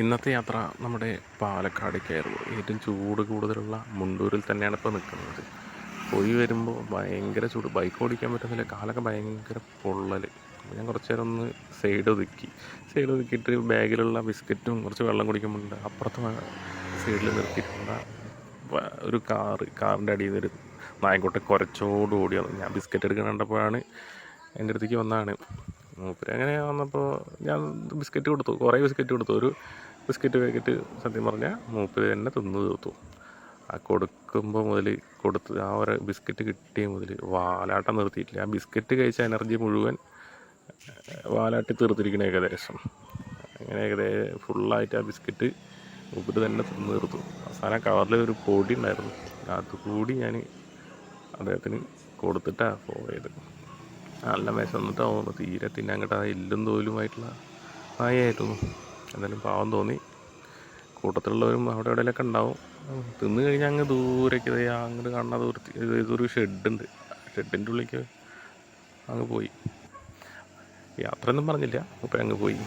ഇന്നത്തെ യാത്ര നമ്മുടെ പാലക്കാടേക്കായിരുന്നു ഏറ്റവും ചൂട് കൂടുതലുള്ള മുണ്ടൂരിൽ തന്നെയാണ് ഇപ്പോൾ നിൽക്കുന്നത്. പോയി വരുമ്പോൾ ഭയങ്കര ചൂട്. ബൈക്ക് ഓടിക്കാൻ പറ്റുന്നില്ല കാലൊക്കെ ഭയങ്കര പൊള്ളൽ ഞാൻ കുറച്ച് നേരം ഒന്ന് സൈഡ് ഒതുക്കി. സൈഡ് ഒതുക്കിയിട്ട് ബാഗിലുള്ള ബിസ്ക്കറ്റും കുറച്ച് വെള്ളം കുടിക്കുമ്പോണ്ട് അപ്പുറത്ത് സൈഡിൽ നിർത്തിയിട്ടുള്ള ഒരു കാറ് കാറിന്റെ അടിയിൽ നിന്ന് ഒരു കുറച്ചോട് ഓടിയത് ഞാൻ ബിസ്ക്കറ്റ് എടുക്കാൻ കണ്ടപ്പോഴാണ് എന്റെ അടുത്തേക്ക് വന്നതാണ്. മൂപ്പര് അങ്ങനെ വന്നപ്പോൾ ഞാൻ ബിസ്ക്കറ്റ് കൊടുത്തു. കുറേ ബിസ്ക്കറ്റ് കൊടുത്തു. ഒരു ബിസ്ക്കറ്റ് പാക്കറ്റ് സത്യം പറഞ്ഞാൽ മൂപ്പര് തന്നെ തിന്നു തീർത്തു. ആ കൊടുക്കുമ്പോൾ മുതൽ കൊടുത്ത് ആ ഒരു ബിസ്ക്കറ്റ് കിട്ടിയ മുതൽ വാലാട്ടം നിർത്തിയിട്ടില്ല. ആ ബിസ്ക്കറ്റ് കഴിച്ച എനർജി മുഴുവൻ വാലാട്ടി തീർത്തിരിക്കണ ഏകദേശം. അങ്ങനെ ഏകദേശം ഫുള്ളായിട്ട് ആ ബിസ്ക്കറ്റ് മൂപ്പര് തന്നെ തിന്നു തീർത്തു. അവസാനം കവറിൽ ഒരു പൊടി ഉണ്ടായിരുന്നു. അതുകൂടി ഞാൻ അദ്ദേഹത്തിന് കൊടുത്തിട്ടാണ് പോയത്. നല്ല വിശന്നിട്ട് തോന്നുന്നു തീരെ തിന്നാൻ കിട്ടാതെ എല്ലും തോലുമായിട്ടുള്ള നായയായിരുന്നു എന്തായാലും പാവം തോന്നി. കൂട്ടത്തിലുള്ളവരും അവിടെ എവിടെയൊക്കെ ഉണ്ടാവും. തിന്നു കഴിഞ്ഞാൽ അങ്ങ് ദൂരേക്ക് അങ്ങോട്ട് കാണുന്ന ദൂരത്തി ഇത് ഇതൊരു ഷെഡുണ്ട്. ഷെഡിന്റെ ഉള്ളിലേക്ക് അങ്ങ് പോയി. യാത്രയൊന്നും പറഞ്ഞില്ല. അപ്പം അങ്ങ് പോയി.